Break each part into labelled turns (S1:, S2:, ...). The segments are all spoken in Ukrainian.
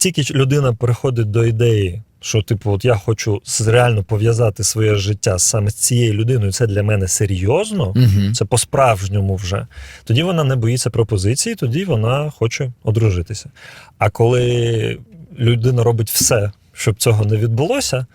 S1: тільки людина переходить до ідеї, що, типу, от я хочу реально пов'язати своє життя саме з цією людиною, це для мене серйозно,
S2: Угу.
S1: це по-справжньому вже. Тоді вона не боїться пропозиції, тоді вона хоче одружитися. А коли людина робить все, щоб цього не відбулося,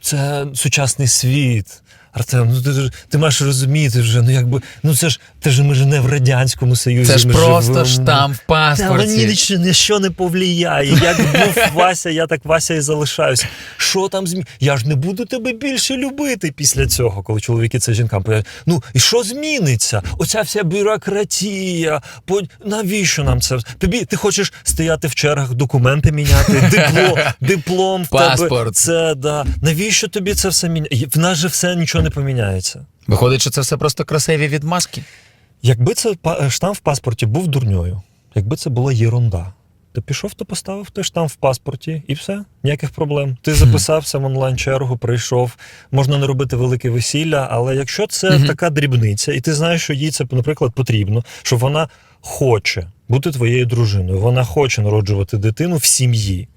S1: це сучасний світ. Артем, ну ти, ж- ти маєш розуміти вже, ну якби, ну це ж ти ж ми ж не в Радянському Союзі.
S2: Це ж
S1: ми
S2: просто
S1: живемо.
S2: штамп в
S1: Та мені
S2: паспорті.
S1: ніч- ніщо не повлияє. Як був Вася, я так Вася і залишаюсь. Що там змі... Я ж не буду тебе більше любити після цього, коли чоловіки це жінкам пояснюють. Ну і що зміниться? Оця вся бюрократія. По... Навіщо нам це? Тобі ти хочеш стояти в чергах, документи міняти, диплом, диплом в тебе.
S2: Паспорт.
S1: Це да. Навіщо тобі це все міняє? В нас же все нічого не поміняється.
S2: Виходить, що це все просто красиві відмазки.
S1: Якби це па- штамп в паспорті був дурньою, якби це була єрунда, то пішов, то поставив той штамп в паспорті, і все, ніяких проблем. Ти записався в онлайн-чергу, прийшов. Можна не робити велике весілля, але якщо це
S2: Мгм.
S1: така дрібниця, і ти знаєш, що їй це, наприклад, потрібно, що вона хоче бути твоєю дружиною, вона хоче народжувати дитину в сім'ї.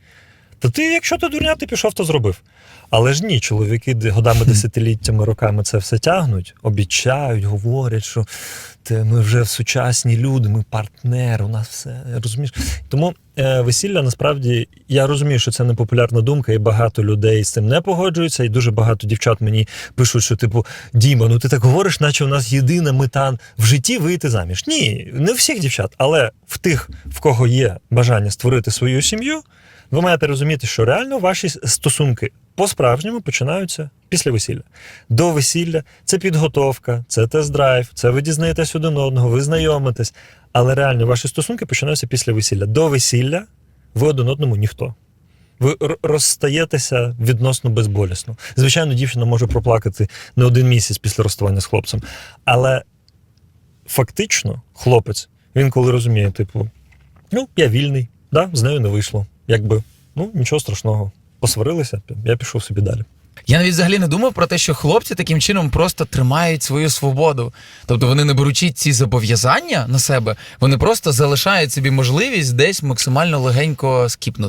S1: То ти, якщо ти дурня, ти пішов, то зробив. Але ж ні, чоловіки годами, десятиліттями, роками це все тягнуть, обіцяють, говорять, що те, ми вже сучасні люди, ми партнери, у нас все розумієш. Тому е, весілля насправді я розумію, що це не популярна думка, і багато людей з цим не погоджуються, і дуже багато дівчат мені пишуть, що типу Діма, ну ти так говориш, наче у нас єдина мета в житті вийти заміж. Ні, не всіх дівчат, але в тих, в кого є бажання створити свою сім'ю, ви маєте розуміти, що реально ваші стосунки по-справжньому починаються після весілля. До весілля це підготовка, це тест-драйв, це ви дізнаєтесь один одного, ви знайомитесь. Але реально ваші стосунки починаються після весілля. До весілля ви один одному ніхто. Ви розстаєтеся відносно безболісно. Звичайно, дівчина може проплакати не один місяць після розставання з хлопцем. Але фактично, хлопець, він коли розуміє, типу, ну, я вільний, да, з нею не вийшло. Якби, ну, нічого страшного. Посварилися, я пішов собі далі.
S2: Я навіть взагалі не думав про те, що хлопці таким чином просто тримають свою свободу. Тобто вони не беручи ці зобов'язання на себе, вони просто залишають собі можливість десь максимально легенько скіпнути.